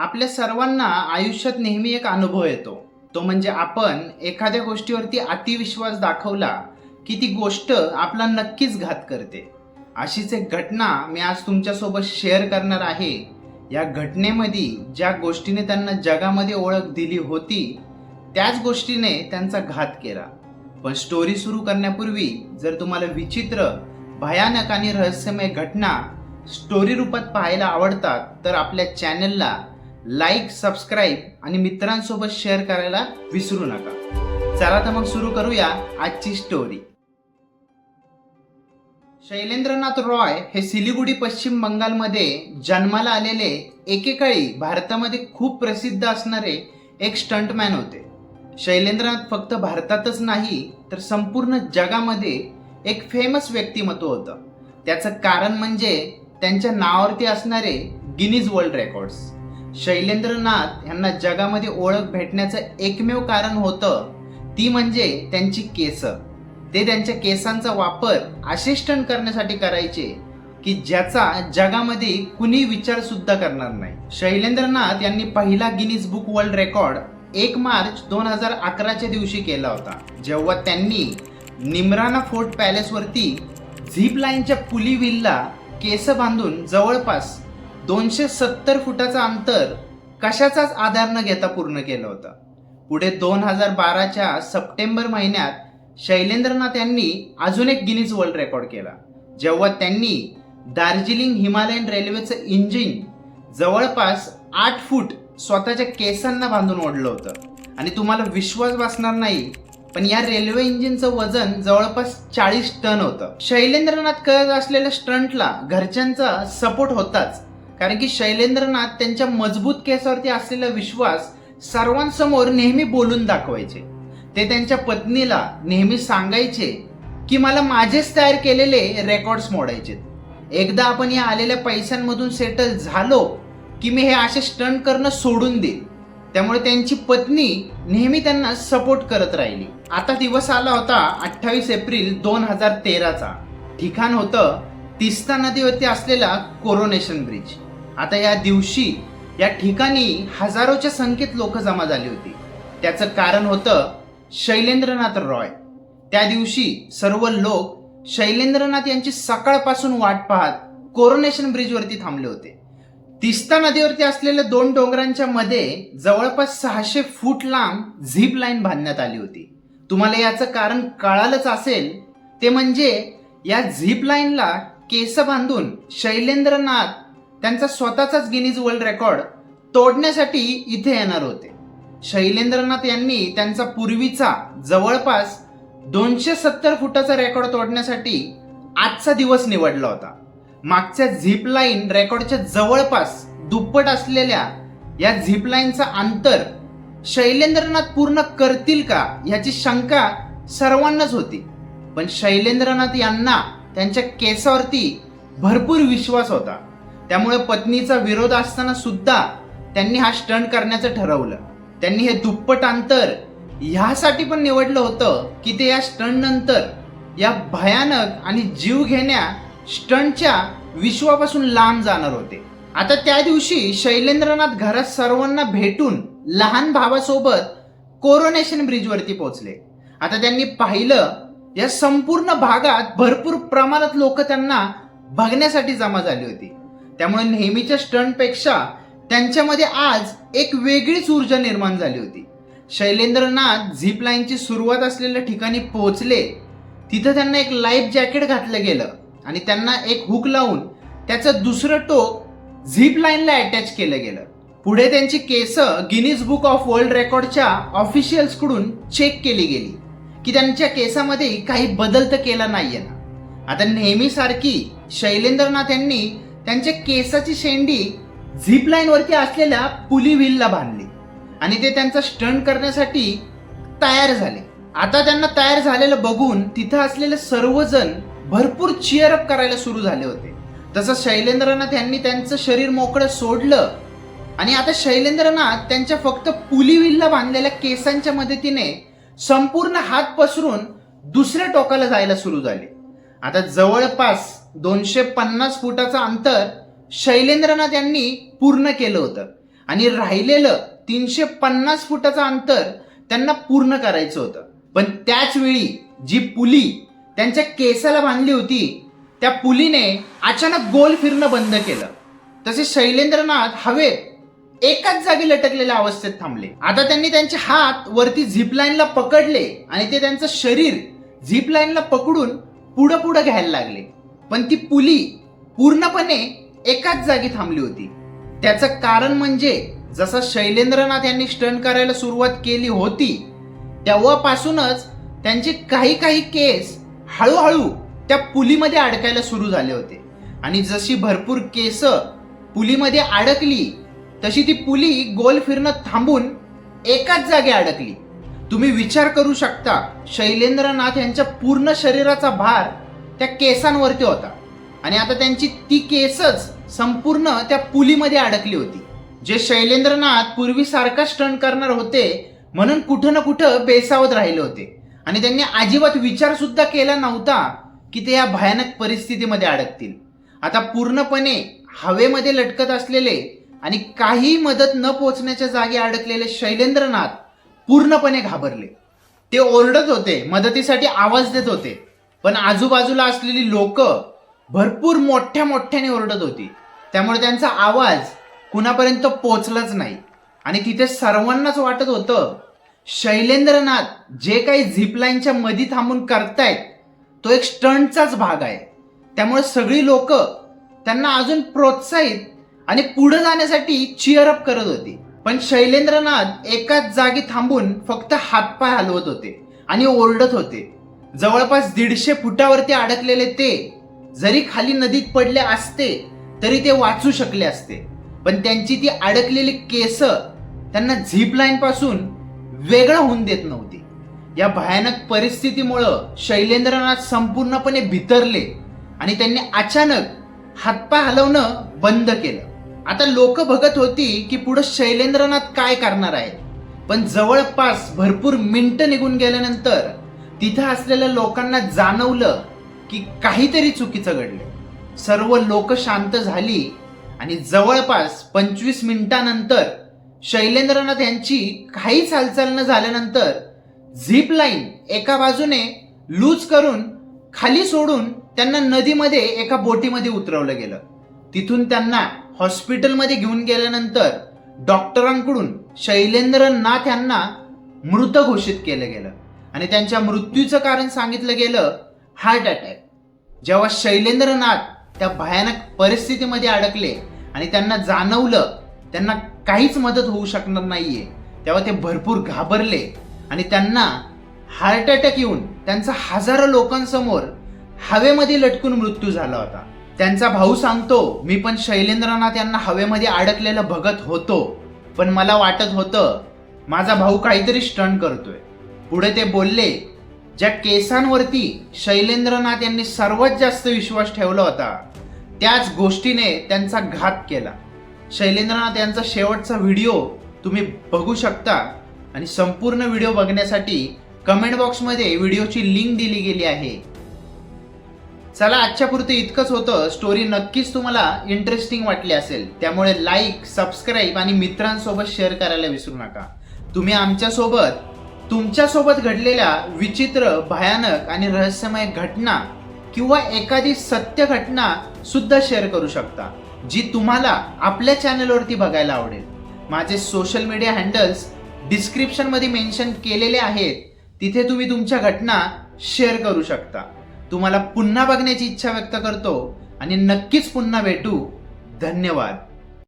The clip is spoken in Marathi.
आपल्या सर्वांना आयुष्यात नेहमी एक अनुभव येतो. तो म्हणजे आपण एखाद्या गोष्टीवरती अतिविश्वास दाखवला की ती गोष्ट आपला नक्कीच घात करते. अशीच एक घटना मी आज तुमच्यासोबत शेअर करणार आहे. या घटनेमध्ये ज्या गोष्टीने त्यांना जगामध्ये ओळख दिली होती त्याच गोष्टीने त्यांचा घात केला. पण स्टोरी सुरू करण्यापूर्वी जर तुम्हाला विचित्र भयानक आणि रहस्यमय घटना स्टोरी रूपात पाहायला आवडतात तर आपल्या चॅनलला लाईक सबस्क्राईब आणि मित्रांसोबत शेअर करायला विसरू नका. चला तर मग सुरू करूया आजची स्टोरी शैलेंद्रनाथ रॉय हे सिलिगुडी पश्चिम बंगालमध्ये जन्माला आलेले एकेकाळी भारतामध्ये खूप प्रसिद्ध असणारे एक स्टंटमॅन होते. शैलेंद्रनाथ फक्त भारतातच नाही तर संपूर्ण जगामध्ये एक फेमस व्यक्तिमत्व होतं. त्याचं कारण म्हणजे त्यांच्या नावावरती असणारे गिनीज वर्ल्ड रेकॉर्ड्स शैलेंद्रनाथ यांना जगामध्ये ओळख भेटण्याचं एकमेव कारण होतं ती म्हणजे त्यांची केस. ते त्यांच्या केसांचा वापर आशिष्टन करण्यासाठी करायचे की ज्याचा जगामध्ये कुणी विचार सुद्धा करणार नाही. शैलेंद्रनाथ यांनी पहिला गिनीज बुक वर्ल्ड रेकॉर्ड एक मार्च दोन हजार अकराच्या दिवशी केला होता. जेव्हा त्यांनी निमराना फोर्ट पॅलेसवरती झीप लाईनच्या पुली विलला केस बांधून जवळपास दोनशे सत्तर फुटाचं अंतर कशाचाच आधार न घेता पूर्ण केलं होतं. पुढे दोन हजार बाराच्या सप्टेंबर महिन्यात शैलेंद्रनाथ यांनी अजून एक गिनीज वर्ल्ड रेकॉर्ड केला जेव्हा त्यांनी दार्जिलिंग हिमालयन रेल्वेचं इंजिन जवळपास आठ फूट स्वतःच्या केसांना बांधून ओढलं होतं. आणि तुम्हाला विश्वास बसणार नाही पण या रेल्वे इंजिनचं वजन जवळपास चाळीस टन होतं. शैलेंद्रनाथ करत असलेल्या स्टंटला घरच्यांचा सपोर्ट होताच. कारण की शैलेंद्रनाथ त्यांच्या मजबूत केसावरती असलेला विश्वास सर्वांसमोर नेहमी बोलून दाखवायचे. ते त्यांच्या पत्नीला नेहमी सांगायचे की मला माझेच तयार केलेले रेकॉर्ड्स मोडायचे एकदा आपण या आलेल्या पैशांमधून सेटल झालो की मी हे असे स्टंट करणं सोडून देईन. त्यामुळे त्यांची पत्नी नेहमी त्यांना सपोर्ट करत राहिली. आता दिवस आला होता अठ्ठावीस एप्रिल दोन हजार तेराचा. ठिकाण होतं तिस्ता नदीवरती असलेला कोरोनेशन ब्रिज. आता या दिवशी या ठिकाणी हजारोच्या संख्येत लोक जमा झाली होती. त्याचं कारण होतं शैलेंद्रनाथ रॉय. त्या दिवशी सर्व लोक शैलेंद्रनाथ यांची सकाळपासून वाट पाहत कोरोनेशन ब्रिजवरती थांबले होते. तिस्ता नदीवरती असलेल्या दोन डोंगरांच्या मध्ये जवळपास सहाशे फूट लांब झीप लाईन बांधण्यात आली होती. तुम्हाला याचं कारण कळालंच असेल ते म्हणजे या झीप लाईनला केस बांधून शैलेंद्रनाथ त्यांचा स्वतःचाच गिनीज वर्ल्ड रेकॉर्ड तोडण्यासाठी इथे येणार होते. शैलेंद्रनाथ यांनी त्यांचा पूर्वीचा जवळपास दोनशे सत्तर फुटाचा रेकॉर्ड तोडण्यासाठी आजचा दिवस निवडला होता. मागच्या झिप लाईन रेकॉर्डच्या जवळपास दुप्पट असलेल्या या झिप लाईनचा अंतर शैलेंद्रनाथ पूर्ण करतील का याची शंका सर्वांनाच होती. पण शैलेंद्रनाथ यांना त्यांच्या केसावरती भरपूर विश्वास होता. त्यामुळे पत्नीचा विरोध असताना सुद्धा त्यांनी हा स्टंट करण्याचं ठरवलं. त्यांनी हे दुप्पट अंतर ह्यासाठी पण निवडलं होतं की ते या स्टंट नंतर या भयानक आणि जीव घेण्या स्टंटच्या विश्वापासून लांब जाणार होते. आता त्या दिवशी शैलेंद्रनाथ घरात सर्वांना भेटून लहान भावासोबत कोरोनेशन ब्रिजवरती पोहोचले. आता त्यांनी पाहिलं या संपूर्ण भागात भरपूर प्रमाणात लोक त्यांना बघण्यासाठी जमा झाली होती. त्यामुळे नेहमीच्या स्टंटपेक्षा त्यांच्यामध्ये आज एक वेगळीच ऊर्जा निर्माण झाली होती. शैलेंद्रनाथ झीप लाईनची सुरुवात असलेल्या ठिकाणी पोहोचले. तिथं त्यांना एक लाईफ जॅकेट घातलं गेलं आणि त्यांना एक हुक लावून त्याचं दुसरं टोक झिप लाईनला अटॅच केलं गेलं. पुढे त्यांची case Guinness book of world रेकॉर्डच्या ऑफिशियल्सकडून चेक केली गेली की त्यांच्या केसामध्ये काही बदल तर केला नाहीये ना. आता नेहमीसारखी शैलेंद्रनाथ यांनी त्यांच्या केसाची शेंडी झिप लाईनवरती असलेल्या पुली व्हीलला बांधली. आणि ते त्यांचा स्टंट करण्यासाठी तयार झाले. आता त्यांना तयार झालेलं बघून तिथं असलेले सर्वजण भरपूर चिअरअप करायला सुरू झाले होते. तसं शैलेंद्रनाथ यांनी त्यांचं शरीर मोकळं सोडलं आणि आता शैलेंद्रनाथ त्यांच्या फक्त पुली व्हीलला बांधलेल्या केसांच्या मदतीने संपूर्ण हात पसरून दुसऱ्या टोकाला जायला सुरू झाले. आता जवळपास दोनशे पन्नास फुटाचं अंतर शैलेंद्रनाथ यांनी पूर्ण केलं होतं. आणि राहिलेलं तीनशे पन्नास फुटाचं अंतर त्यांना पूर्ण करायचं होतं. पण त्याच वेळी जी पुली त्यांच्या केसाला बांधली होती त्या पुलीने अचानक गोल फिरणं बंद केलं. तसे शैलेंद्रनाथ हवेत एकाच जागी लटकलेल्या अवस्थेत थांबले. आता त्यांनी त्यांचे हात वरती झिप लाईनला पकडले आणि ते त्यांचं शरीर झिप लाईनला पकडून पुढं पुढं घ्यायला लागले. पण ती पुली पूर्णपणे एकाच जागी थांबली होती. त्याचं कारण म्हणजे जसं शैलेंद्रनाथ यांनी स्टंट करायला सुरुवात केली होती तेव्हापासूनच त्यांचे काही काही केस हळूहळू त्या पुलीमध्ये अडकायला सुरू झाले होते. आणि जशी भरपूर केस पुलीमध्ये अडकली तशी ती पुली गोल फिरणं थांबून एकाच जागी अडकली. तुम्ही विचार करू शकता शैलेंद्रनाथ यांच्या पूर्ण शरीराचा भार त्या केसांवरती होता. आणि आता त्यांची ती केसच संपूर्ण त्या पुलीमध्ये अडकली होती. जे शैलेंद्रनाथ पूर्वीसारखा स्टंट करणार होते म्हणून कुठं ना कुठं बेसावत राहिले होते. आणि त्यांनी अजिबात विचार सुद्धा केला नव्हता की ते या भयानक परिस्थितीमध्ये अडकतील. आता पूर्णपणे हवेमध्ये लटकत असलेले आणि काही मदत न पोचण्याच्या जागी अडकलेले शैलेंद्रनाथ पूर्णपणे घाबरले. ते ओरडत होते मदतीसाठी आवाज देत होते. पण आजूबाजूला असलेली लोक भरपूर मोठ्या मोठ्याने ओरडत होती. त्यामुळे त्यांचा आवाज कुणापर्यंत पोचलाच नाही. आणि तिथे सर्वांनाच वाटत होतं शैलेंद्रनाथ जे काही झिपलाईनच्या मधी थांबून करतायत तो एक स्टंटचाच भाग आहे. त्यामुळे सगळी लोक त्यांना अजून प्रोत्साहित आणि पुढे जाण्यासाठी चिअरअप करत होती. पण शैलेंद्रनाथ एकाच जागी थांबून फक्त हातपाय हलवत होते आणि ओरडत होते. जवळपास दीडशे फुटावरती अडकलेले ते जरी खाली नदीत पडले असते तरी ते वाचू शकले असते. पण त्यांची ती अडकलेली केस त्यांना झीप लाईन पासून वेगळं होऊन देत नव्हती. या भयानक परिस्थितीमुळं शैलेंद्रनाथ संपूर्णपणे भितरले आणि त्यांनी अचानक हातपाय हलवणं बंद केलं. आता लोक बघत होती की पुढे शैलेंद्रनाथ काय करणार आहे पण जवळपास भरपूर मिनटं निघून गेल्यानंतर तिथं असलेल्या लोकांना जाणवलं की काहीतरी चुकीचं घडलं सर्व लोक शांत झाली आणि जवळपास पंचवीस मिनिटानंतर शैलेंद्रनाथ यांची काहीच हालचाल न झाल्यानंतर झिप लाईन एका बाजूने लूज करून खाली सोडून त्यांना नदीमध्ये एका बोटीमध्ये उतरवलं गेलं. तिथून त्यांना हॉस्पिटलमध्ये घेऊन गेल्यानंतर डॉक्टरांकडून शैलेंद्रनाथ यांना मृत घोषित केलं गेलं. आणि त्यांच्या मृत्यूचं कारण सांगितलं गेलं हार्ट अटॅक जेव्हा शैलेंद्रनाथ त्या भयानक परिस्थितीमध्ये अडकले आणि त्यांना जाणवलं त्यांना काहीच मदत होऊ शकणार नाहीये तेव्हा ते भरपूर घाबरले आणि त्यांना हार्ट अटॅक येऊन त्यांचा हजारो लोकांसमोर हवेमध्ये लटकून मृत्यू झाला होता. त्यांचा भाऊ सांगतो मी पण शैलेंद्रनाथ यांना हवेमध्ये अडकलेलं बघत होतो पण मला वाटत होतं माझा भाऊ काहीतरी स्टंट करतोय. पुढे ते बोलले ज्या केसांवरती शैलेंद्रनाथ यांनी सर्वात जास्त विश्वास ठेवला होता त्याच गोष्टीने त्यांचा घात केला. शैलेंद्रनाथ यांचा शेवटचा व्हिडिओ तुम्ही बघू शकता आणि संपूर्ण व्हिडिओ बघण्यासाठी कमेंट बॉक्समध्ये व्हिडिओची लिंक दिली गेली आहे. चला आजच्या पुरते इतकंच होतं. स्टोरी नक्कीच तुम्हाला इंटरेस्टिंग वाटली असेल. त्यामुळे लाईक सबस्क्राईब आणि मित्रांसोबत शेअर करायला विसरू नका. तुम्ही आमच्यासोबत तुमच्यासोबत घडलेल्या विचित्र भयानक आणि रहस्यमय घटना किंवा एखादी सत्य घटना सुद्धा शेअर करू शकता जी तुम्हाला आपल्या चॅनलवरती बघायला आवडेल. माझे सोशल मीडिया हँडल्स डिस्क्रिप्शनमध्ये मेन्शन केलेले आहेत. तिथे तुम्ही तुमच्या घटना शेअर करू शकता. तुम्हाला पुन्हा बघण्याची इच्छा व्यक्त करतो आणि नक्कीच पुन्हा भेटू. धन्यवाद.